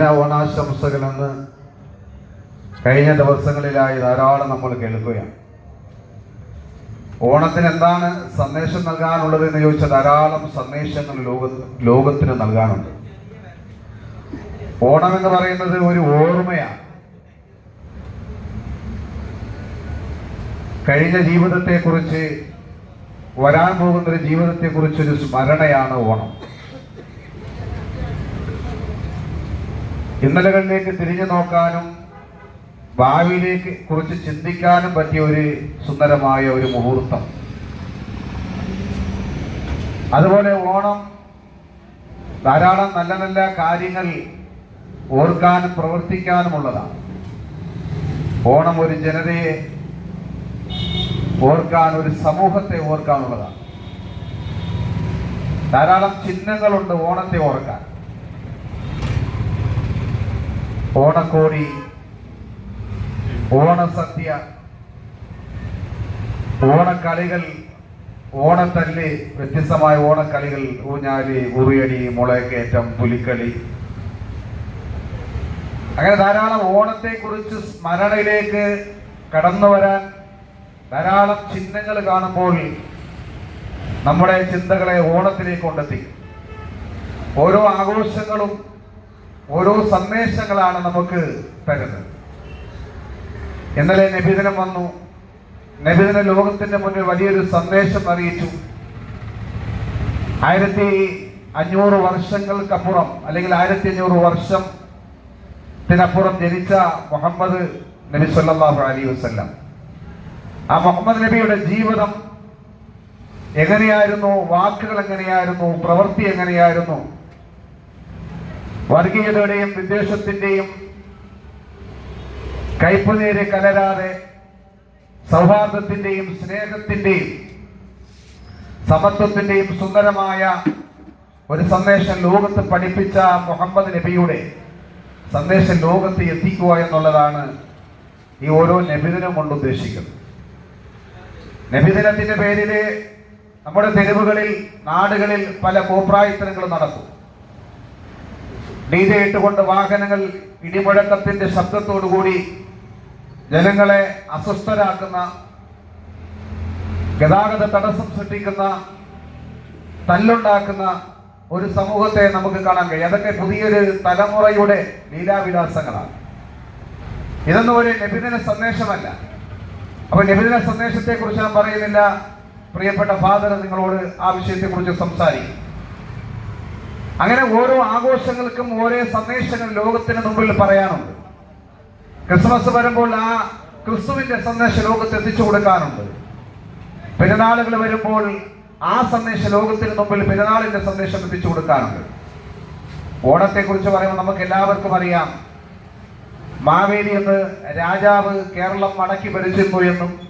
ഓണാശംസകളെന്ന് കഴിഞ്ഞ ദിവസങ്ങളിലായി ധാരാളം നമ്മൾ കേൾക്കുകയാണ്. ഓണത്തിന് എന്താണ് സന്ദേശം നൽകാനുള്ളത് എന്ന് ചോദിച്ചാൽ ധാരാളം സന്ദേശങ്ങൾ ലോക ലോകത്തിന് നൽകാനുണ്ട്. ഓണം എന്ന് പറയുന്നത് ഒരു ഓർമ്മയാണ്. കഴിഞ്ഞ ജീവിതത്തെക്കുറിച്ച് വരാൻ പോകുന്ന ഒരു ജീവിതത്തെക്കുറിച്ചൊരു സ്മരണയാണ് ഓണം. ഇന്നലകളിലേക്ക് തിരിഞ്ഞു നോക്കാനും ഭാവിയിലേക്ക് കുറിച്ച് ചിന്തിക്കാനും പറ്റിയ ഒരു സുന്ദരമായ ഒരു മുഹൂർത്തം. അതുപോലെ ഓണം ധാരാളം നല്ല നല്ല കാര്യങ്ങൾ ഓർക്കാനും പ്രവർത്തിക്കാനുമുള്ളതാണ് ഓണം ഒരു ജനതയെ ഓർക്കാൻ ഒരു സമൂഹത്തെ ഓർക്കാനുള്ളതാണ് ധാരാളം ചിഹ്നങ്ങളുണ്ട് ഓണത്തെ ഓർക്കാൻ. ഓണക്കോടി ഓണസദ്യ ഓണക്കളികൾ ഓണത്തല്ല് വ്യത്യസ്തമായ ഓണക്കളികൾ ഊഞ്ഞാലി ഉറിയടി മുളകേറ്റം പുലിക്കളി. അങ്ങനെ ധാരാളം ഓണത്തെക്കുറിച്ച് സ്മരണയിലേക്ക് കടന്നു വരാൻ ധാരാളം ചിഹ്നങ്ങൾ കാണുമ്പോൾ നമ്മുടെ ചിന്തകളെ ഓണത്തിലേക്ക് കൊണ്ടെത്തി. ഓരോ ആഘോഷങ്ങളും ഓരോ സന്ദേശങ്ങളാണ് നമുക്ക് തരുന്നത്. ഇന്നലെ നബിദിനം വന്നു. നബിദിന ലോകത്തിന്റെ മുന്നിൽ വലിയൊരു സന്ദേശം അറിയിച്ചു. ആയിരത്തി അഞ്ഞൂറ് വർഷങ്ങൾക്കപ്പുറം അല്ലെങ്കിൽ ആയിരത്തി അഞ്ഞൂറ് വർഷം ത്തിനപ്പുറം ജനിച്ച മുഹമ്മദ് നബി സല്ലാഹു അലി വസല്ലം. ആ മുഹമ്മദ് നബിയുടെ ജീവിതം എങ്ങനെയായിരുന്നു? വാക്കുകൾ എങ്ങനെയായിരുന്നു? പ്രവൃത്തി എങ്ങനെയായിരുന്നു? വർഗീയതയുടെയും വിദ്വേഷത്തിന്റെയും കൈപ്പുനേരെ കലരാതെ സൗഹാർദ്ദത്തിന്റെയും സ്നേഹത്തിന്റെയും സമത്വത്തിന്റെയും സുന്ദരമായ ഒരു സന്ദേശം ലോകത്ത് പഠിപ്പിച്ച മുഹമ്മദ് നബിയുടെ സന്ദേശം ലോകത്ത് എത്തിക്കുക എന്നുള്ളതാണ് ഈ ഓരോ നബിദിനം കൊണ്ട് ഉദ്ദേശിക്കുന്നത്. നബിദിനത്തിന്റെ പേരിൽ നമ്മുടെ തെരുവുകളിൽ നാടുകളിൽ പല കോപ്രായത്തനങ്ങളും നടക്കും. ഡി ജെ ഇട്ടുകൊണ്ട് വാഹനങ്ങൾ ഇടിമുഴക്കത്തിന്റെ ശബ്ദത്തോടുകൂടി ജനങ്ങളെ അസ്വസ്ഥരാക്കുന്ന ഗതാഗത തടസ്സം സൃഷ്ടിക്കുന്ന തല്ലുണ്ടാക്കുന്ന ഒരു സമൂഹത്തെ നമുക്ക് കാണാൻ കഴിയും. അതൊക്കെ പുതിയൊരു തലമുറയുടെ ലീലാവിലാസങ്ങളാണ്. ഇതൊന്നും ഒരു നബിദിന സന്ദേശമല്ല. അപ്പൊ നബിദിന സന്ദേശത്തെ കുറിച്ച് ഞാൻ പറയുന്നില്ല. പ്രിയപ്പെട്ട ഫാദർ നിങ്ങളോട് ആ വിഷയത്തെ കുറിച്ച് സംസാരിക്കും. അങ്ങനെ ഓരോ ആഘോഷങ്ങൾക്കും ഓരോ സന്ദേശങ്ങൾ ലോകത്തിന് മുമ്പിൽ പറയാനുണ്ട്. ക്രിസ്മസ് വരുമ്പോൾ ആ ക്രിസ്തുവിന്റെ സന്ദേശം ലോകത്ത് എത്തിച്ചു കൊടുക്കാനുണ്ട്. പെരുന്നാളുകൾ വരുമ്പോൾ ആ സന്ദേശം ലോകത്തിന് മുമ്പിൽ പെരുന്നാളിന്റെ സന്ദേശം എത്തിച്ചു കൊടുക്കാനുണ്ട്. ഓണത്തെ കുറിച്ച് പറയുമ്പോൾ നമുക്ക് എല്ലാവർക്കും അറിയാം. മാവേലി എന്ന് രാജാവ് കേരളം മടക്കി ഭരിച്ചിരുന്നു എന്നും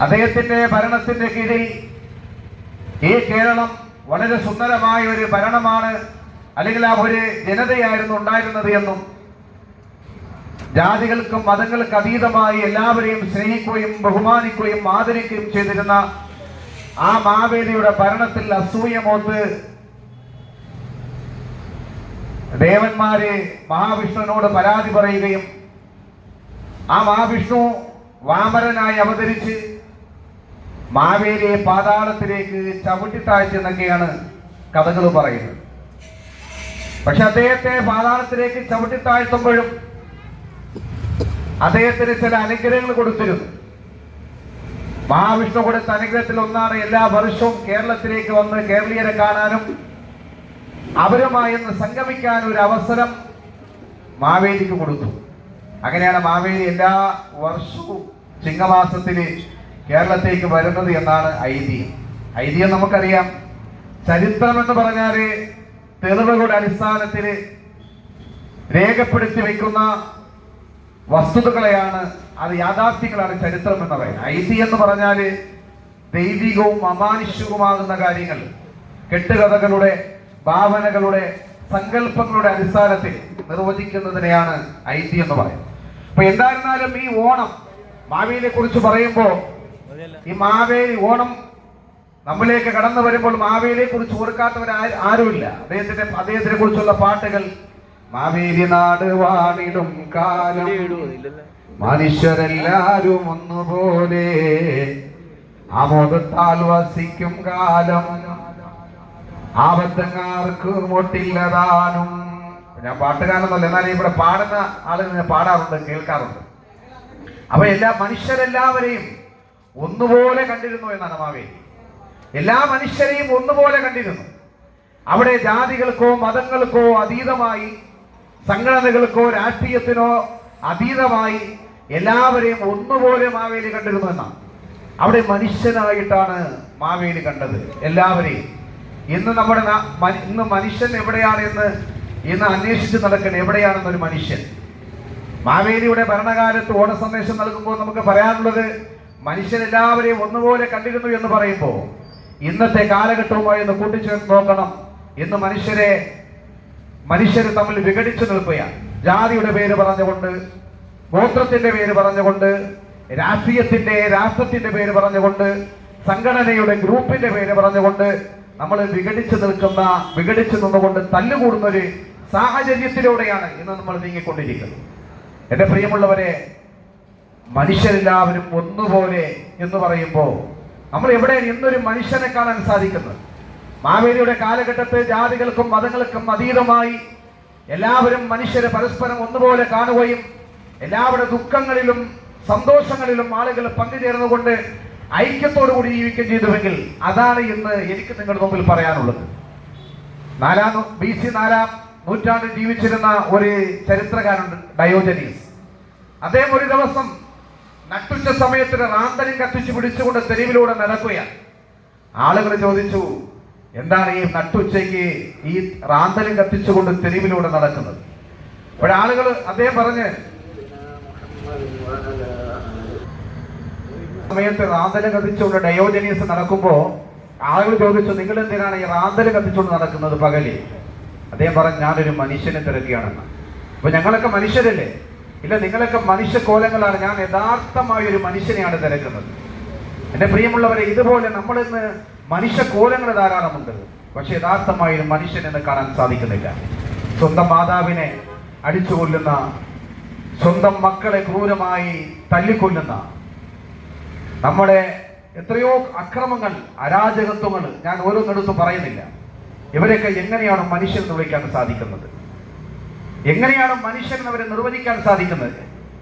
അദ്ദേഹത്തിന്റെ ഭരണത്തിന്റെ കീഴിൽ ഈ കേരളം വളരെ സുന്ദരമായ ഒരു ഭരണമാണ് അല്ലെങ്കിൽ ആ ഒരു ജനതയായിരുന്നു ഉണ്ടായിരുന്നത് എന്നും ജാതികൾക്കും മതങ്ങൾക്ക് അതീതമായി എല്ലാവരെയും സ്നേഹിക്കുകയും ബഹുമാനിക്കുകയും ആദരിക്കുകയും ചെയ്തിരുന്ന ആ മാവേലിയുടെ ഭരണത്തിൽ അസൂയമോത്ത് ദേവന്മാരെ മഹാവിഷ്ണുവിനോട് പരാതി പറയുകയും ആ മഹാവിഷ്ണു വാമരനായി അവതരിച്ച് മാവേലിയെ പാതാളത്തിലേക്ക് ചവിട്ടിത്താഴ്ചെന്നൊക്കെയാണ് കഥകൾ പറയുന്നത്. പക്ഷെ അദ്ദേഹത്തെ പാതാളത്തിലേക്ക് ചവിട്ടിത്താഴ്ത്തുമ്പോഴും അദ്ദേഹത്തിന് ചില അനുഗ്രഹങ്ങൾ കൊടുത്തിരുന്നു. മഹാവിഷ്ണു കൊടുത്ത അനുഗ്രഹത്തിൽ ഒന്നാണ് എല്ലാ വർഷവും കേരളത്തിലേക്ക് വന്ന് കേരളീയരെ കാണാനും അവരുമായി ഒന്ന് സംഗമിക്കാൻ ഒരു അവസരം മാവേലിക്ക് കൊടുത്തു. അങ്ങനെയാണ് മാവേലി എല്ലാ വർഷവും ചിങ്ങമാസത്തിൽ കേരളത്തേക്ക് വരുന്നത് എന്നാണ് ഐതിഹ്യം. ഐതിഹ്യം നമുക്കറിയാം. ചരിത്രം എന്ന് പറഞ്ഞാൽ തെളിവുകളുടെ അടിസ്ഥാനത്തിൽ രേഖപ്പെടുത്തി വയ്ക്കുന്ന വസ്തുതകളെയാണ് അത് യാഥാർത്ഥ്യങ്ങളാണ് ചരിത്രം എന്ന് പറയുന്നത്. ഐതിഹ്യം എന്ന് പറഞ്ഞാൽ ദൈവികവും അമാനുഷികവുമാകുന്ന കാര്യങ്ങൾ. കെട്ടുകഥകളുടെ ഭാവനകളുടെ സങ്കല്പങ്ങളുടെ അടിസ്ഥാനത്തിൽ നിർവചിക്കുന്നതിനെയാണ് ഐതിഹ്യം എന്ന് പറയുന്നത്. അപ്പൊ എന്തായിരുന്നാലും ഈ ഓണം ഭാവിയെ കുറിച്ച് പറയുമ്പോൾ ഈ മാവേലി ഓണം നമ്മളിലേക്ക് കടന്നു വരുമ്പോൾ മാവേലിയെ കുറിച്ച് ഓർക്കാത്തവർ ആരുമില്ല. അദ്ദേഹത്തിന്റെ അദ്ദേഹത്തിനെ കുറിച്ചുള്ള പാട്ടുകൾ മാവേലി നാട് വാണിടും കാലം. മനുഷ്യരെല്ലാരും ഒന്നുപോലെ ആമോദത്താൽ വസിക്കും കാലം. ആബദ്ധങ്ങാർക്ക് മുട്ടില്ലതാനും. ഞാൻ പാട്ടുകാരനൊന്നുമല്ല എന്നാലും ഇവിടെ പാടുന്ന ആളുകൾ ഞാൻ പാടാറുണ്ട് കേൾക്കാറുണ്ട്. അപ്പൊ എല്ലാ മനുഷ്യരെല്ലാവരെയും ഒന്നുപോലെ കണ്ടിരുന്നു എന്നാണ് മാവേലി എല്ലാ മനുഷ്യരെയും ഒന്നുപോലെ കണ്ടിരുന്നു. അവിടെ ജാതികൾക്കോ മതങ്ങൾക്കോ അതീതമായി സംഘടനകൾക്കോ രാഷ്ട്രീയത്തിനോ അതീതമായി എല്ലാവരെയും ഒന്നുപോലെ മാവേലി കണ്ടിരുന്നു എന്നാണ്. അവിടെ മനുഷ്യനായിട്ടാണ് മാവേലി കണ്ടത് എല്ലാവരെയും. ഇന്ന് നമ്മുടെ ഇന്ന് മനുഷ്യൻ എവിടെയാണ് എന്ന് ഇന്ന് അന്വേഷിച്ച് നടക്കണം എവിടെയാണെന്നൊരു മനുഷ്യൻ. മാവേലിയുടെ ഭരണകാലത്ത് ഓണ സന്ദേശം നൽകുമ്പോൾ നമുക്ക് പറയാനുള്ളത് മനുഷ്യരെല്ലാവരെയും ഒന്നുപോലെ കണ്ടിരുന്നു എന്ന് പറയുമ്പോൾ ഇന്നത്തെ കാലഘട്ടവുമായി ഒന്ന് കൂട്ടിച്ചേർത്ത് നോക്കണം. ഇന്ന് മനുഷ്യരെ മനുഷ്യർ തമ്മിൽ വിഘടിച്ചു നിൽക്കുകയാണ്. ജാതിയുടെ പേര് പറഞ്ഞുകൊണ്ട് ഗോത്രത്തിന്റെ പേര് പറഞ്ഞുകൊണ്ട് രാഷ്ട്രീയത്തിന്റെ രാഷ്ട്രത്തിന്റെ പേര് പറഞ്ഞുകൊണ്ട് സംഘടനയുടെ ഗ്രൂപ്പിന്റെ പേര് പറഞ്ഞുകൊണ്ട് നമ്മൾ വിഘടിച്ചു നിൽക്കുന്ന വിഘടിച്ചു നിന്നുകൊണ്ട് തല്ലുകൂടുന്ന ഒരു സാഹചര്യത്തിലൂടെയാണ് ഇന്ന് നമ്മൾ നീങ്ങിക്കൊണ്ടിരിക്കുന്നത്. എന്റെ പ്രിയമുള്ളവരെ മനുഷ്യരെല്ലാവരും ഒന്നുപോലെ എന്ന് പറയുമ്പോൾ നമ്മൾ എവിടെ ഇന്നൊരു മനുഷ്യനെ കാണാൻ സാധിക്കുന്നത് മാവേലിയുടെ കാലഘട്ടത്തെ ജാതികൾക്കും മതങ്ങൾക്കും അതീതമായി എല്ലാവരും മനുഷ്യരെ പരസ്പരം ഒന്നുപോലെ കാണുകയും എല്ലാവരുടെ ദുഃഖങ്ങളിലും സന്തോഷങ്ങളിലും ആളുകൾ പങ്കുചേർന്നുകൊണ്ട് ഐക്യത്തോടു കൂടി ജീവിക്കുകയും ചെയ്തുവെങ്കിൽ അതാണ് ഇന്ന് എനിക്ക് നിങ്ങളുടെ മുമ്പിൽ പറയാനുള്ളത്. നാലാം ബി സി നാലാം നൂറ്റാണ്ടിൽ ജീവിച്ചിരുന്ന ഒരു ചരിത്രകാരുണ്ട് ഡയോജനീസ്. അദ്ദേഹം ഒരു ദിവസം നട്ടുച്ച സമയത്തിന് റാന്തരി കത്തിച്ചു പിടിച്ചുകൊണ്ട് തെരുവിലൂടെ നടക്കുകയാണ്. ആളുകൾ ചോദിച്ചു എന്താണ് ഈ നട്ടുച്ചയ്ക്ക് ഈ റാന്തലും കത്തിച്ചുകൊണ്ട് തെരുവിലൂടെ നടക്കുന്നത്? അപ്പോഴാളുകൾ അദ്ദേഹം പറഞ്ഞ് സമയത്ത് റാന്തൽ കത്തിച്ചുകൊണ്ട് ഡയോജനീസ് നടക്കുമ്പോൾ ആളുകൾ ചോദിച്ചു നിങ്ങൾ എന്തിനാണ് ഈ റാന്തൽ കത്തിച്ചുകൊണ്ട് നടക്കുന്നത് പകൽ? അദ്ദേഹം പറഞ്ഞു ഞാനൊരു മനുഷ്യനെ തിരക്കുകയാണെന്ന്. അപ്പൊ ഞങ്ങളൊക്കെ മനുഷ്യരല്ലേ? ഇല്ല നിങ്ങളൊക്കെ മനുഷ്യ കോലങ്ങളാണ്. ഞാൻ യഥാർത്ഥമായ ഒരു മനുഷ്യനെയാണ് തിരക്കുന്നത്. എന്റെ പ്രിയമുള്ളവരെ ഇതുപോലെ നമ്മൾ ഇന്ന് മനുഷ്യ കോലങ്ങൾ ധാരാളമുണ്ട്. പക്ഷെ യഥാർത്ഥമായ ഒരു മനുഷ്യൻ എന്ന് കാണാൻ സാധിക്കുന്നില്ല. സ്വന്തം മാതാവിനെ അടിച്ചു കൊല്ലുന്ന സ്വന്തം മക്കളെ ക്രൂരമായി തല്ലിക്കൊല്ലുന്ന നമ്മുടെ എത്രയോ അക്രമങ്ങൾ അരാജകത്വങ്ങൾ ഞാൻ ഓരോന്നിടത്തും പറയുന്നില്ല. ഇവരെയൊക്കെ എങ്ങനെയാണ് മനുഷ്യൻ വിളിക്കാൻ സാധിക്കുന്നത്? എങ്ങനെയാണ് മനുഷ്യൻ അവരെ നിർവചിക്കാൻ സാധിക്കുന്നത്?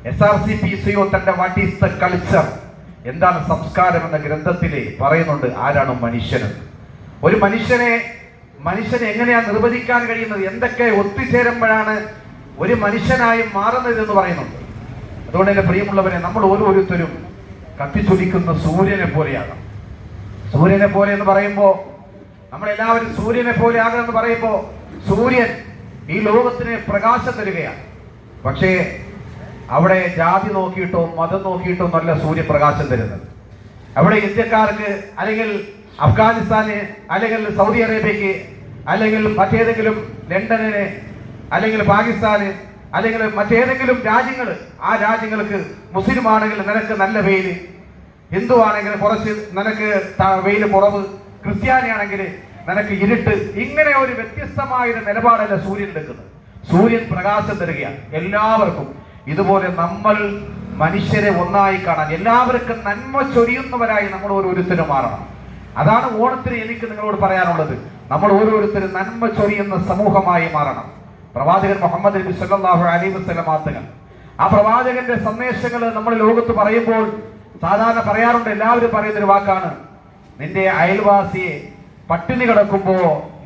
S R C P C O തന്റെ വാട്ട് ഈസ് ദ കൾച്ചർ എന്താണ് സംസ്കാരം എന്ന ഗ്രന്ഥത്തിൽ പറയുന്നുണ്ട് ആരാണ് മനുഷ്യൻ? ഒരു മനുഷ്യനെ മനുഷ്യനെ എങ്ങനെയാണ് നിർവചിക്കാൻ കഴിയുന്നത്? എന്തൊക്കെ ഒത്തുചേരുമ്പോഴാണ് ഒരു മനുഷ്യനായി മാറുന്നത് എന്ന് പറയുന്നുണ്ട്. അതുകൊണ്ട് എന്റെ പ്രിയമുള്ളവരെ നമ്മൾ ഓരോരുത്തരും കത്തിച്ചൊലിക്കുന്ന സൂര്യനെ പോലെയാണ്. സൂര്യനെ പോലെ എന്ന് പറയുമ്പോൾ നമ്മളെല്ലാവരും സൂര്യനെ പോലെ ആകണമെന്ന് പറയുമ്പോൾ സൂര്യൻ ഈ ലോകത്തിന് പ്രകാശം തരികയാണ്. പക്ഷേ അവിടെ ജാതി നോക്കിയിട്ടോ മതം നോക്കിയിട്ടോ നല്ല സൂര്യപ്രകാശം തരുന്നത്. അവിടെ ഇന്ത്യക്കാർക്ക് അല്ലെങ്കിൽ അഫ്ഗാനിസ്ഥാന് അല്ലെങ്കിൽ സൗദി അറേബ്യക്ക് അല്ലെങ്കിൽ മറ്റേതെങ്കിലും ലണ്ടനിന് അല്ലെങ്കിൽ പാകിസ്ഥാന് അല്ലെങ്കിൽ മറ്റേതെങ്കിലും രാജ്യങ്ങൾ ആ രാജ്യങ്ങൾക്ക് മുസ്ലിം ആണെങ്കിൽ നിനക്ക് നല്ല വെയിൽ ഹിന്ദു ആണെങ്കിൽ കുറച്ച് നിനക്ക് വെയിൽ കുറവ്. ക്രിസ്ത്യാനി ആണെങ്കിൽ നിനക്ക് ഇരുട്ട് ഇങ്ങനെ ഒരു വ്യത്യസ്തമായ ഒരു നിലപാടല്ല സൂര്യൻ എടുക്കുന്നത്? സൂര്യൻ പ്രകാശം തരികയാണ്. എല്ലാവർക്കും ഇതുപോലെ നമ്മൾ മനുഷ്യരെ ഒന്നായി കാണാൻ എല്ലാവർക്കും നന്മ ചൊരിയുന്നവരായി നമ്മൾ ഓരോരുത്തരും മാറണം. അതാണ് ഓണത്തിന് എനിക്ക് നിങ്ങളോട് പറയാനുള്ളത്. നമ്മൾ ഓരോരുത്തരും നന്മ ചൊരിയുന്ന സമൂഹമായി മാറണം. പ്രവാചകൻ മുഹമ്മദ് നബി സല്ലാഹു അലൈഹി വസല്ലം ആത്തുകൾ ആ പ്രവാചകന്റെ സന്ദേശങ്ങൾ നമ്മൾ ലോകത്ത് പറയുമ്പോൾ സാധാരണ പറയാറുണ്ട് എല്ലാവരും പറയുന്നൊരു വാക്കാണ് നിന്റെ അയൽവാസിയെ പട്ടിണി കിടക്കുമ്പോ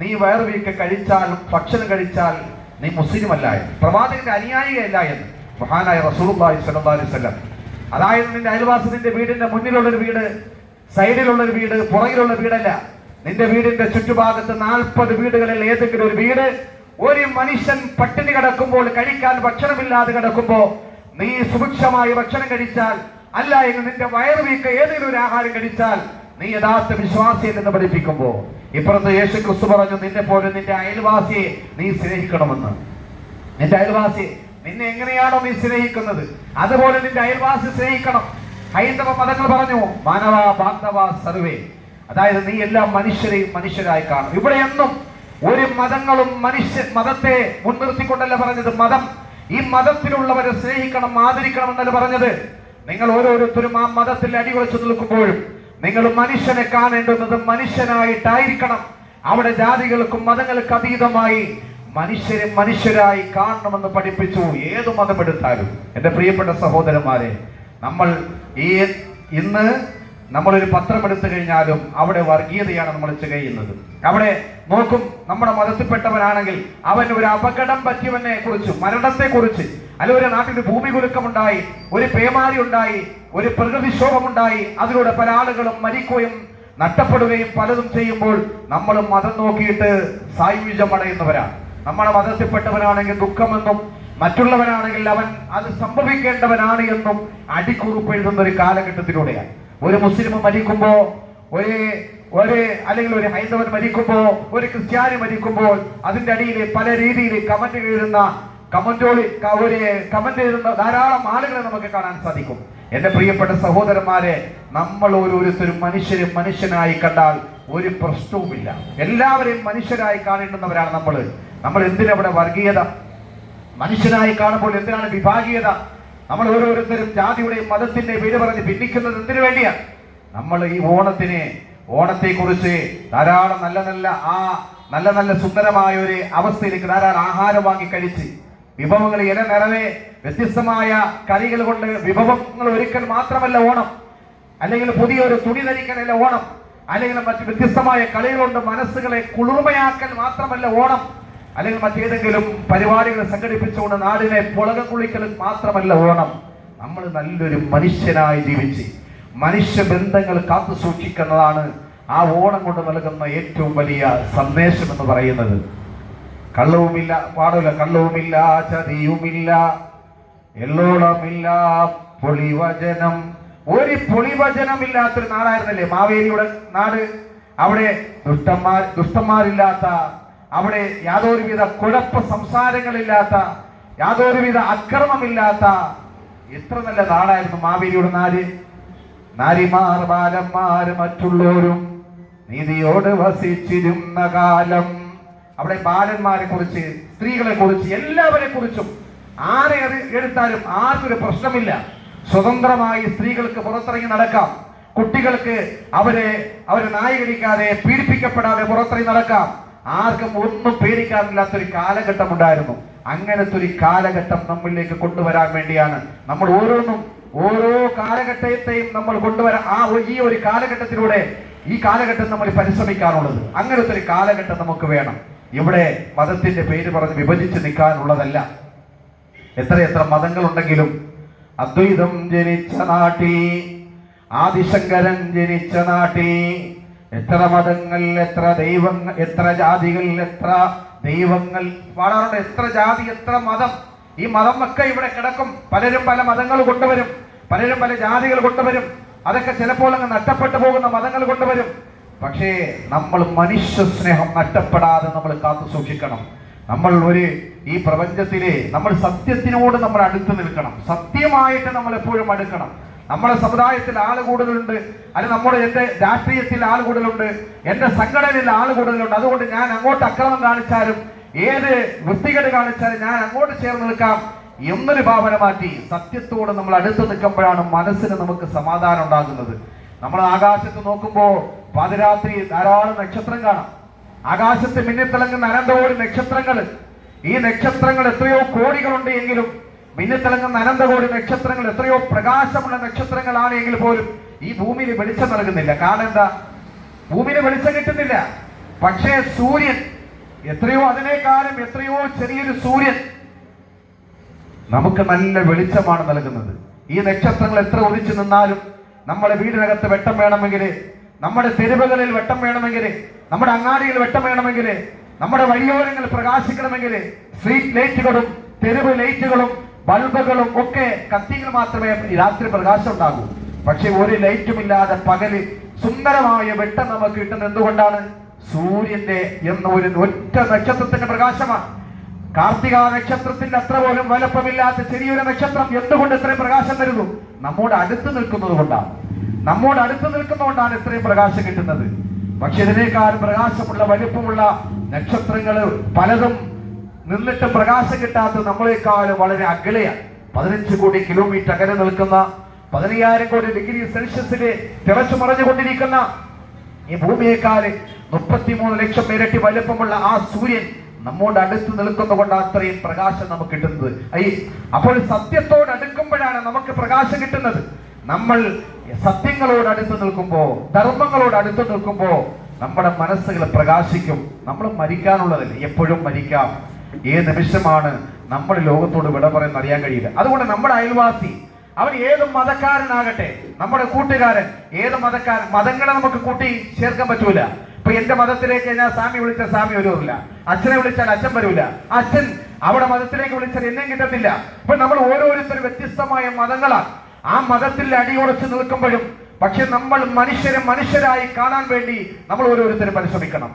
നീ വയറുവീക്ക് കഴിച്ചാൽ ഭക്ഷണം കഴിച്ചാൽ നീ മുസ്ലിം അല്ല എന്ന്. പ്രവാചകന്റെ അനുയായികയല്ല എന്ന്. മഹാനായ അലൈഹി വസല്ലം. അതായത് നിന്റെ അയൽവാസത്തിന്റെ വീടിന്റെ മുന്നിലുള്ള ഒരു വീട് സൈഡിലുള്ള ഒരു വീട് പുറകിലുള്ള വീടല്ല. നിന്റെ വീടിന്റെ ചുറ്റുഭാഗത്ത് നാൽപ്പത് വീടുകളിൽ ഏതെങ്കിലും ഒരു വീട് ഒരു മനുഷ്യൻ പട്ടിണി കിടക്കുമ്പോൾ കഴിക്കാൻ ഭക്ഷണമില്ലാതെ കിടക്കുമ്പോ നീ സുഭിക്ഷമായി ഭക്ഷണം കഴിച്ചാൽ അല്ല എന്ന് നിന്റെ വയറുവീക്ക് വീക്ക ഏതെങ്കിലും ഒരു ആഹാരം കഴിച്ചാൽ നീ യഥാർത്ഥ വിശ്വാസിയെ നിന്ന് പഠിപ്പിക്കുമ്പോ ഇപ്പുറത്ത് യേശു ക്രിസ്തു പറഞ്ഞു നിന്നെ പോലെ നിന്റെ അയൽവാസിയെ നീ സ്നേഹിക്കണമെന്ന്. നിന്റെ അയൽവാസി നിന്നെ എങ്ങനെയാണോ നീ സ്നേഹിക്കുന്നത്? അതുപോലെ നിന്റെ അയൽവാസി സ്നേഹിക്കണം. ഹൈന്ദവ പദങ്ങൾ പറഞ്ഞു മാനവ ബാന്ധവ സർവേ. അതായത് നീ എല്ലാ മനുഷ്യരെയും മനുഷ്യരായി കാണും. ഇവിടെ എന്നും ഒരു മതങ്ങളും മനുഷ്യ മതത്തെ മുൻനിർത്തിക്കൊണ്ടല്ല പറഞ്ഞത് മതം. ഈ മതത്തിലുള്ളവരെ സ്നേഹിക്കണം ആദരിക്കണം എന്നല്ല പറഞ്ഞത്. നിങ്ങൾ ഓരോരുത്തരും ആ മതത്തിൽ അടിയുറച്ചു നിൽക്കുമ്പോഴും നിങ്ങൾ മനുഷ്യനെ കാണേണ്ടുന്നത് മനുഷ്യനായിട്ടായിരിക്കണം. അവിടെ ജാതികൾക്കും മതങ്ങൾക്കും അതീതമായി മനുഷ്യരെ മനുഷ്യരായി കാണണമെന്ന് പഠിപ്പിച്ചു. ഏത് മതമെടുത്താലും എന്റെ പ്രിയപ്പെട്ട സഹോദരന്മാരെ നമ്മൾ ഈ ഇന്ന് നമ്മളൊരു പത്രം എടുത്തു കഴിഞ്ഞാലും അവിടെ വർഗീയതയാണ് നമ്മൾ ചെയ്യുന്നത്. അവിടെ നോക്കും നമ്മുടെ മതത്തിൽപ്പെട്ടവനാണെങ്കിൽ അവൻ ഒരു അപകടം പറ്റിയവനെ കുറിച്ച് മരണത്തെ കുറിച്ച് അല്ല ഒരു നാട്ടിൽ ഭൂമി കുലുക്കമുണ്ടായി ഒരു പേമാരി ഉണ്ടായി ഒരു പ്രകൃതിക്ഷോഭമുണ്ടായി. അതിലൂടെ പല ആളുകളും മരിക്കുകയും നഷ്ടപ്പെടുകയും പലതും ചെയ്യുമ്പോൾ നമ്മൾ മതം നോക്കിയിട്ട് സായുജ്യം അടയുന്നവരാണ് നമ്മുടെ മതത്തിൽപ്പെട്ടവനാണെങ്കിൽ ദുഃഖമെന്നും മറ്റുള്ളവനാണെങ്കിൽ അവൻ അത് സംഭവിക്കേണ്ടവനാണ് എന്നും അടിക്കുറിപ്പ് എഴുതുന്ന ഒരു കാലഘട്ടത്തിലൂടെയാണ്. ഒരു മുസ്ലിം മരിക്കുമ്പോ ഒരു ഒരു അല്ലെങ്കിൽ ഒരു ഹൈന്ദവൻ മരിക്കുമ്പോ ഒരു ക്രിസ്ത്യാനി മരിക്കുമ്പോൾ അതിന്റെ അടിയിൽ പല രീതിയിൽ കമന്റ് എഴുതുന്ന കമന്റോളി ഒരു കമന്റ് എഴുതുന്ന ധാരാളം ആളുകളെ നമുക്ക് കാണാൻ സാധിക്കും. എന്റെ പ്രിയപ്പെട്ട സഹോദരന്മാരെ നമ്മൾ ഓരോരുത്തരും മനുഷ്യരെ മനുഷ്യനായി കണ്ടാൽ ഒരു പ്രശ്നവുമില്ല. എല്ലാവരെയും മനുഷ്യരായി കാണേണ്ടുന്നവരാണ് നമ്മൾ നമ്മൾ എന്തിനവിടെ വർഗീയത? മനുഷ്യനായി കാണുമ്പോൾ എന്തിനാണ് വിഭാഗീയത? നമ്മൾ ഓരോരുത്തരും ജാതിയുടെയും മതത്തിന്റെയും പേര് പറഞ്ഞ് ഭിന്നിക്കുന്നത് എന്തിനു വേണ്ടിയാണ് നമ്മൾ ഈ ഓണത്തിന് ഓണത്തെ കുറിച്ച് ധാരാളം നല്ല നല്ല ആ നല്ല നല്ല സുന്ദരമായ ഒരു അവസ്ഥയിലേക്ക് ധാരാളം ആഹാരം വാങ്ങി കഴിച്ച് വിഭവങ്ങൾ ഇല നിറവേ വ്യത്യസ്തമായ കറികൾ കൊണ്ട് വിഭവങ്ങൾ ഒരുക്കൽ മാത്രമല്ല ഓണം. അല്ലെങ്കിൽ പുതിയൊരു തുണി ധരിക്കലല്ല ഓണം. അല്ലെങ്കിൽ മറ്റ് വ്യത്യസ്തമായ കളികൾ കൊണ്ട് മനസ്സുകളെ കുളിർമയാക്കൽ മാത്രമല്ല ഓണം. അല്ലെങ്കിൽ മറ്റേതെങ്കിലും പരിപാടികൾ സംഘടിപ്പിച്ചുകൊണ്ട് നാടിനെ പുളക കുളിക്കൽ മാത്രമല്ല ഓണം. നമ്മൾ നല്ലൊരു മനുഷ്യനായി ജീവിച്ച് മനുഷ്യ ബന്ധങ്ങൾ കാത്തു സൂക്ഷിക്കുന്നതാണ് ആ ഓണം കൊണ്ട് നൽകുന്ന ഏറ്റവും വലിയ സന്ദേശം എന്ന് പറയുന്നത്. കള്ളവുമില്ല പാടില്ല കള്ളവുമില്ല ചതിയുമില്ല എല്ലോളമില്ല പൊളിവചനം. ഒരു പൊളിവചനമില്ലാത്തൊരു നാടായിരുന്നല്ലേ മാവേലിയുടെ നാട്? അവിടെ ദുഷ്ടന്മാർ ദുഷ്ടന്മാരില്ലാത്ത അവിടെ യാതൊരുവിധ കുഴപ്പ സംസാരങ്ങളില്ലാത്ത യാതൊരുവിധ അക്രമമില്ലാത്ത എത്ര നല്ല നാടായിരുന്നു മാവേലിയുടെ നാട്. നാരിമാർ ബാലന്മാർ മറ്റുള്ളവരും നീതിയോട് വസിച്ചിരുന്ന കാലം. അവിടെ ബാലന്മാരെ കുറിച്ച് സ്ത്രീകളെ കുറിച്ച് എല്ലാവരെ കുറിച്ചും ആരെ എടുത്താലും ആർക്കൊരു പ്രശ്നമില്ല. സ്വതന്ത്രമായി സ്ത്രീകൾക്ക് പുറത്തിറങ്ങി നടക്കാം. കുട്ടികൾക്ക് അവരെ അവരെ നായകടിക്കാതെ പീഡിപ്പിക്കപ്പെടാതെ പുറത്തിറങ്ങി നടക്കാം. ആർക്കും ഒന്നും പേടിക്കാനില്ലാത്തൊരു കാലഘട്ടം ഉണ്ടായിരുന്നു അങ്ങനത്തെ ഒരു കാലഘട്ടം നമ്മളിലേക്ക് കൊണ്ടുവരാൻ വേണ്ടിയാണ് നമ്മൾ ഓരോന്നും ഓരോ കാലഘട്ടത്തെയും നമ്മൾ കൊണ്ടുവരാൻ ആ ഈ ഒരു കാലഘട്ടത്തിലൂടെ ഈ കാലഘട്ടം നമ്മൾ പരിശ്രമിക്കാറുള്ളത് അങ്ങനത്തെ ഒരു കാലഘട്ടം നമുക്ക് വേണം. ഇവിടെ മതത്തിന്റെ പേര് പറഞ്ഞ് വിഭജിച്ച് നിൽക്കാനുള്ളതല്ല. എത്ര എത്രയെത്ര മതങ്ങളുണ്ടെങ്കിലും അദ്വൈതം ജനിച്ച നാട്ടിൽ ആദിശങ്കരൻ ജനിച്ച നാട്ടിൽ എത്ര മതങ്ങൾ എത്ര ദൈവങ്ങൾ എത്ര ജാതികൾ എത്ര ദൈവങ്ങൾ വളരുടെ എത്ര ജാതി എത്ര മതം. ഈ മതം ഒക്കെ ഇവിടെ കിടക്കും. പലരും പല മതങ്ങൾ കൊണ്ടുവരും. പലരും പല ജാതികൾ കൊണ്ടുവരും. അതൊക്കെ ചിലപ്പോൾ അങ്ങ് നഷ്ടപ്പെട്ടു പോകുന്ന മതങ്ങൾ കൊണ്ടുവരും. പക്ഷേ നമ്മൾ മനുഷ്യ സ്നേഹം നഷ്ടപ്പെടാതെ നമ്മൾ കാത്തു സൂക്ഷിക്കണം. നമ്മൾ ഒരു ഈ പ്രപഞ്ചത്തിലെ നമ്മൾ സത്യത്തിനോട് നമ്മൾ അടുത്ത് നിൽക്കണം. സത്യമായിട്ട് നമ്മൾ എപ്പോഴും അടുക്കണം. നമ്മുടെ സമുദായത്തിൽ ആൾ കൂടുതലുണ്ട്. അല്ല നമ്മുടെ എന്റെ രാഷ്ട്രീയത്തിൽ ആൾ കൂടുതലുണ്ട്. എന്റെ സംഘടനയിൽ ആൾ കൂടുതലുണ്ട്. അതുകൊണ്ട് ഞാൻ അങ്ങോട്ട് അക്രമം കാണിച്ചാലും ഏത് വൃത്തികേട് കാണിച്ചാലും ഞാൻ അങ്ങോട്ട് ചേർന്ന് നിൽക്കാം. എന്നൊരു ഭാവന മാറ്റി സത്യത്തോട് നമ്മൾ അടുത്ത് നിൽക്കുമ്പോഴാണ് മനസ്സിന് നമുക്ക് സമാധാനം ഉണ്ടാകുന്നത്. നമ്മൾ ആകാശത്ത് നോക്കുമ്പോൾ പാതിരാത്രി ധാരാളം നക്ഷത്രം കാണാം. ആകാശത്ത് മിന്നിത്തിളങ്ങുന്ന അനന്തകോടി നക്ഷത്രങ്ങൾ ഈ നക്ഷത്രങ്ങൾ എത്രയോ കോടികളുണ്ട് എങ്കിലും മിന്നിത്തിളങ്ങുന്ന അനന്തകോടി നക്ഷത്രങ്ങൾ എത്രയോ പ്രകാശമുള്ള നക്ഷത്രങ്ങളാണ് എങ്കിൽ പോലും ഈ ഭൂമിയിൽ വെളിച്ചം നൽകുന്നില്ല കാരണം എന്താ? ഭൂമിയിൽ വെളിച്ചം കിട്ടുന്നില്ല. പക്ഷേ സൂര്യൻ എത്രയോ അതിനേക്കാളും എത്രയോ ചെറിയൊരു സൂര്യൻ നമുക്ക് നല്ല വെളിച്ചമാണ് നൽകുന്നത്. ഈ നക്ഷത്രങ്ങൾ എത്ര ഒളിച്ചു നിന്നാലും നമ്മുടെ വീടിനകത്ത് വെട്ടം വേണമെങ്കിൽ നമ്മുടെ തെരുവുകളിൽ വെട്ടം വേണമെങ്കിൽ നമ്മുടെ അങ്ങാടിയിൽ വെട്ടം വേണമെങ്കിൽ നമ്മുടെ വഴിയോരങ്ങൾ പ്രകാശിക്കണമെങ്കിൽ സ്ട്രീറ്റ് ലൈറ്റുകളും തെരുവ് ലൈറ്റുകളും ബൾബുകളും ഒക്കെ കത്തിയിൽ മാത്രമേ രാത്രി പ്രകാശം ഉണ്ടാകൂ. പക്ഷെ ഒരു ലൈറ്റും ഇല്ലാതെ പകൽ സുന്ദരമായ വെട്ടം നമുക്ക് കിട്ടുന്നത് എന്തുകൊണ്ടാണ്? സൂര്യന്റെ എന്ന ഒരു ഒറ്റ നക്ഷത്രത്തിന്റെ പ്രകാശമാണ്. കാർത്തിക നക്ഷത്രത്തിന്റെ അത്ര പോലും വലപ്പമില്ലാത്ത ചെറിയൊരു നക്ഷത്രം എന്തുകൊണ്ട് ഇത്രയും പ്രകാശം തരുന്നു? നമ്മോട് അടുത്ത് നിൽക്കുന്നത് കൊണ്ടാണ്. നമ്മോട് അടുത്ത് നിൽക്കുന്നതുകൊണ്ടാണ് ഇത്രയും പ്രകാശം കിട്ടുന്നത്. പക്ഷെ ഇതിനേക്കാൾ പ്രകാശമുള്ള വലിപ്പമുള്ള നക്ഷത്രങ്ങൾ പലതും നിന്നിട്ട് പ്രകാശം കിട്ടാത്ത നമ്മളെക്കാൾ വളരെ അകലെയാണ്. പതിനഞ്ച് കോടി കിലോമീറ്റർ അകലെ നിൽക്കുന്ന പതിനയ്യായിരം കോടി ഡിഗ്രി സെൽഷ്യസിലെ തിളച്ചു മറഞ്ഞുകൊണ്ടിരിക്കുന്ന ഈ ഭൂമിയെക്കാൾ മുപ്പത്തിമൂന്ന് ലക്ഷം ഇരട്ടി വലിപ്പമുള്ള ആ സൂര്യൻ നമ്മോട് അടുത്ത് നിൽക്കുന്ന കൊണ്ട് അത്രയും പ്രകാശം നമുക്ക് കിട്ടുന്നത്. ഈ അപ്പോൾ സത്യത്തോട് അടുക്കുമ്പോഴാണ് നമുക്ക് പ്രകാശം കിട്ടുന്നത്. നമ്മൾ സത്യങ്ങളോട് അടുത്ത് നിൽക്കുമ്പോ ധർമ്മങ്ങളോട് അടുത്ത് നിൽക്കുമ്പോ നമ്മുടെ മനസ്സുകൾ പ്രകാശിക്കും. നമ്മൾ മരിക്കാനുള്ളതല്ല? എപ്പോഴും മരിക്കാം. ഏത് നിമിഷമാണ് നമ്മൾ ലോകത്തോട് വിട പറയുന്ന അറിയാൻ കഴിയില്ല. അതുകൊണ്ട് നമ്മുടെ അയൽവാസി അവൻ ഏത് മതക്കാരനാകട്ടെ നമ്മുടെ കൂട്ടുകാരൻ ഏത് മതക്കാരൻ മതങ്ങളെ നമുക്ക് കൂട്ടി ചേർക്കാൻ പറ്റൂല. ഇപ്പൊ എന്റെ മതത്തിലേക്ക് ഞാൻ സ്വാമി വിളിച്ച സ്വാമി വരൂല്ല അച്ഛനെ വിളിച്ചാൽ അച്ഛൻ വരൂല. അച്ഛൻ അവിടെ മതത്തിലേക്ക് വിളിച്ചാൽ എന്നെയും കിട്ടത്തില്ല. ഇപ്പൊ നമ്മൾ ഓരോരുത്തരും വ്യത്യസ്തമായ മതങ്ങളാണ് ആ മതത്തിൽ അടിയുറച്ച് നിൽക്കുമ്പോഴും പക്ഷെ നമ്മൾ മനുഷ്യരെ മനുഷ്യരായി കാണാൻ വേണ്ടി നമ്മൾ ഓരോരുത്തരും പരിശ്രമിക്കണം.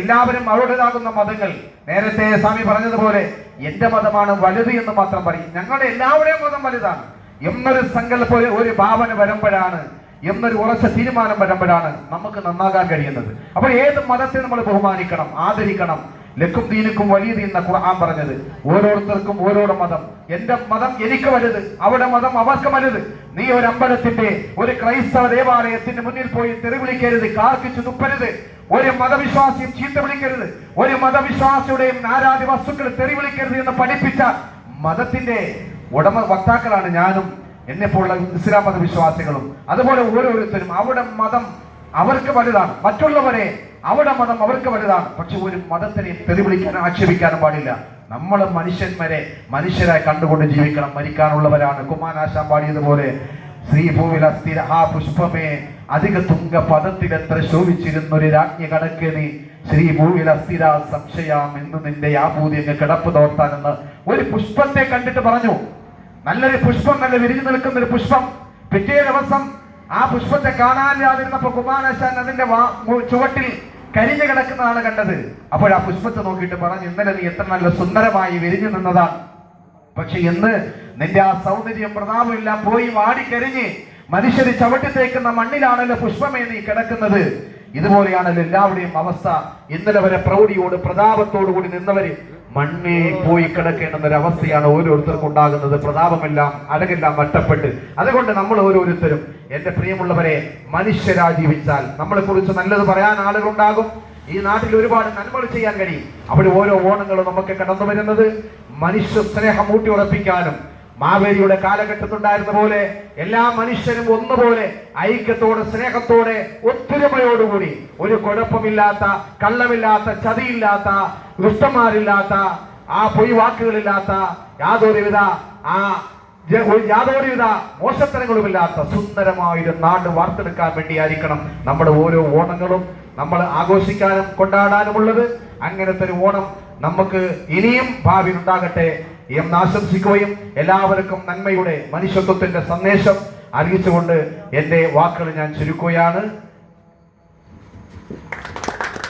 എല്ലാവരും അവരുടേതാകുന്ന മതങ്ങൾ. നേരത്തെ സ്വാമി പറഞ്ഞതുപോലെ എന്റെ മതമാണ് വലുത് എന്ന് മാത്രം പറയും. ഞങ്ങളുടെ എല്ലാവരുടെയും മതം വലുതാണ്. എന്നൊരു സങ്കല്പ ഒരു ഭാവന വരുമ്പോഴാണ് എന്നൊരു ഉറച്ച തീരുമാനം വരുമ്പോഴാണ് നമുക്ക് നന്നാകാൻ കഴിയുന്നത്. അപ്പോൾ ഏത് മതത്തെ നമ്മൾ ബഹുമാനിക്കണം ആദരിക്കണം? ലക്കും ദീനുക്കും വലിയ ദീൻ എന്ന ഖുർആൻ പറഞ്ഞത് ഓരോരുത്തർക്കും ഓരോ മതം. എന്റെ മതം എനിക്ക് വലുത് അവരുടെ മതം അവർക്ക് വലുത്. നീ ഒരു അമ്പലത്തിന്റെ ഒരു ക്രൈസ്തവ ദേവാലയത്തിന്റെ മുന്നിൽ പോയി തെറിവിളിക്കരുത് കാർക്കിച്ചു തുപ്പരുത്. ഒരു മതവിശ്വാസിയും ചീത്ത വിളിക്കരുത്. ഒരു മതവിശ്വാസിയുടെയും ആരാധ്യ വസ്തുക്കൾ തെറിവിളിക്കരുത് എന്ന് പഠിപ്പിച്ച മതത്തിന്റെ ഉടമ വക്താക്കളാണ് ഞാനും എന്നെ പോലുള്ള ഇസ്ലാം മത വിശ്വാസികളും അതുപോലെ ഓരോരുത്തരും അവിടെ മതം അവർക്ക് വലുതാണ്. മറ്റുള്ളവരെ അവിടെ മതം അവർക്ക് വലുതാണ്. പക്ഷെ ഒരു മതത്തിനെ തെളിവിളിക്കാനും ആക്ഷേപിക്കാനും പാടില്ല. നമ്മൾ മനുഷ്യന്മാരെ മനുഷ്യരായി കണ്ടുകൊണ്ട് ജീവിക്കണം. മരിക്കാനുള്ളവരാണ്. കുമാനാശാൻ പാടിയതുപോലെ ശ്രീഭൂവിൽ അസ്ഥിര ആ പുഷ്പമേ അധിക തുങ്ക പദത്തിലെത്ര ശോഭിച്ചിരുന്നൊരു രാജ്ഞി കണക്കേറി ശ്രീ ഭൂവിൽ അസ്ഥിര സംശയാം എന്ന് നിന്റെ ആഭൂതി അങ്ങ് കിടപ്പ് തോർത്താനെന്ന് ഒരു പുഷ്പത്തെ കണ്ടിട്ട് പറഞ്ഞു. നല്ലൊരു പുഷ്പം നല്ല വിരിഞ്ഞു നിൽക്കുന്ന ഒരു പുഷ്പം. പിറ്റേ ദിവസം ആ പുഷ്പത്തെ കാണാനില്ലാതിരുന്നപ്പോ കുമാരശാൻ അതിന്റെ ചുവട്ടിൽ കരിഞ്ഞു കിടക്കുന്നതാണ് കണ്ടത്. അപ്പോൾ ആ പുഷ്പത്തെ നോക്കിയിട്ട് പറഞ്ഞു ഇന്നലെ നീ എത്ര നല്ല സുന്ദരമായി വിരിഞ്ഞു നിന്നതാണ്. പക്ഷെ ഇന്ന് നിന്റെ ആ സൗന്ദര്യം പ്രതാപം എല്ലാം പോയി വാടിക്കരിഞ്ഞ് മനുഷ്യർ ചവിട്ടി തേക്കുന്ന മണ്ണിലാണല്ലോ പുഷ്പമേ നീ കിടക്കുന്നത്. ഇതുപോലെയാണല്ലോ എല്ലാവരുടെയും അവസ്ഥ. ഇന്നലെ വരെ പ്രൗഢിയോട് പ്രതാപത്തോടു കൂടി നിന്നവര് മണ്ണേ പോയി കിടക്കേണ്ടുന്ന ഒരവസ്ഥയാണ് ഓരോരുത്തർക്കും ഉണ്ടാകുന്നത്. പ്രതാപമെല്ലാം അഴകെല്ലാം നഷ്ടപ്പെട്ട്. അതുകൊണ്ട് നമ്മൾ ഓരോരുത്തരും എന്റെ പ്രിയമുള്ളവരെ മനുഷ്യരാ ജീവിച്ചാൽ നമ്മളെ കുറിച്ച് നല്ലത് പറയാൻ ആളുകളുണ്ടാകും. ഈ നാട്ടിൽ ഒരുപാട് നന്മകൾ ചെയ്യാൻ കഴിയും. അവിടെ ഓരോ ഓണങ്ങളും നമുക്ക് കടന്നു വരുന്നത് മനുഷ്യ സ്നേഹം ഊട്ടി ഉറപ്പിക്കാനും മാവേലിയുടെ കാലഘട്ടത്തുണ്ടായിരുന്ന പോലെ എല്ലാ മനുഷ്യരും ഒന്നുപോലെ ഐക്യത്തോടെ സ്നേഹത്തോടെ ഒത്തൊരുമയോടുകൂടി ഒരു കുഴപ്പമില്ലാത്ത കള്ളമില്ലാത്ത ചതിയില്ലാത്ത ദുഷ്ടന്മാരില്ലാത്ത ആ പൊയ് വാക്കുകളില്ലാത്ത യാതൊരുവിധ ആ യാതൊരുവിധ മോശത്തരങ്ങളുമില്ലാത്ത സുന്ദരമായൊരു നാട് വാർത്തെടുക്കാൻ വേണ്ടിയായിരിക്കണം നമ്മുടെ ഓരോ ഓണങ്ങളും നമ്മൾ ആഘോഷിക്കാനും കൊണ്ടാടാനുമുള്ളത്. അങ്ങനത്തെ ഒരു ഓണം നമുക്ക് ഇനിയും ഭാവിയിൽ ഉണ്ടാകട്ടെ എന്ന് ആശംസിക്കുകയും എല്ലാവർക്കും നന്മയുടെ മനുഷ്യത്വത്തിന്റെ സന്ദേശം അറിയിച്ചുകൊണ്ട് എന്റെ വാക്കുകൾ ഞാൻ ചുരുക്കുകയാണ്.